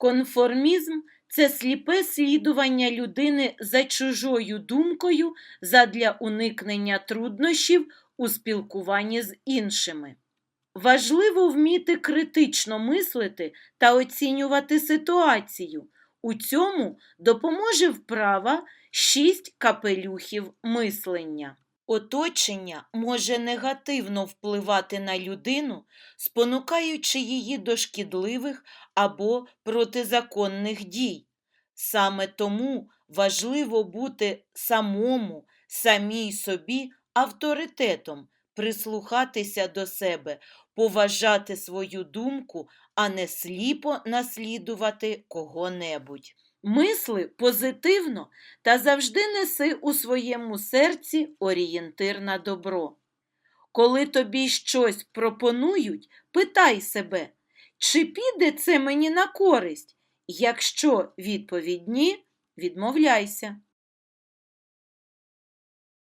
Конформізм це сліпе слідування людини за чужою думкою задля уникнення труднощів у спілкуванні з іншими. Важливо вміти критично мислити та оцінювати ситуацію. У цьому допоможе вправа шість капелюхів мислення. Оточення може негативно впливати на людину, спонукаючи її до шкідливих або протизаконних дій. Саме тому важливо бути самому, самій собі авторитетом, прислухатися до себе, поважати свою думку, а не сліпо наслідувати кого-небудь. Мисли позитивно та завжди неси у своєму серці орієнтир на добро. Коли тобі щось пропонують, питай себе, чи піде це мені на користь? Якщо відповідь ні, відмовляйся.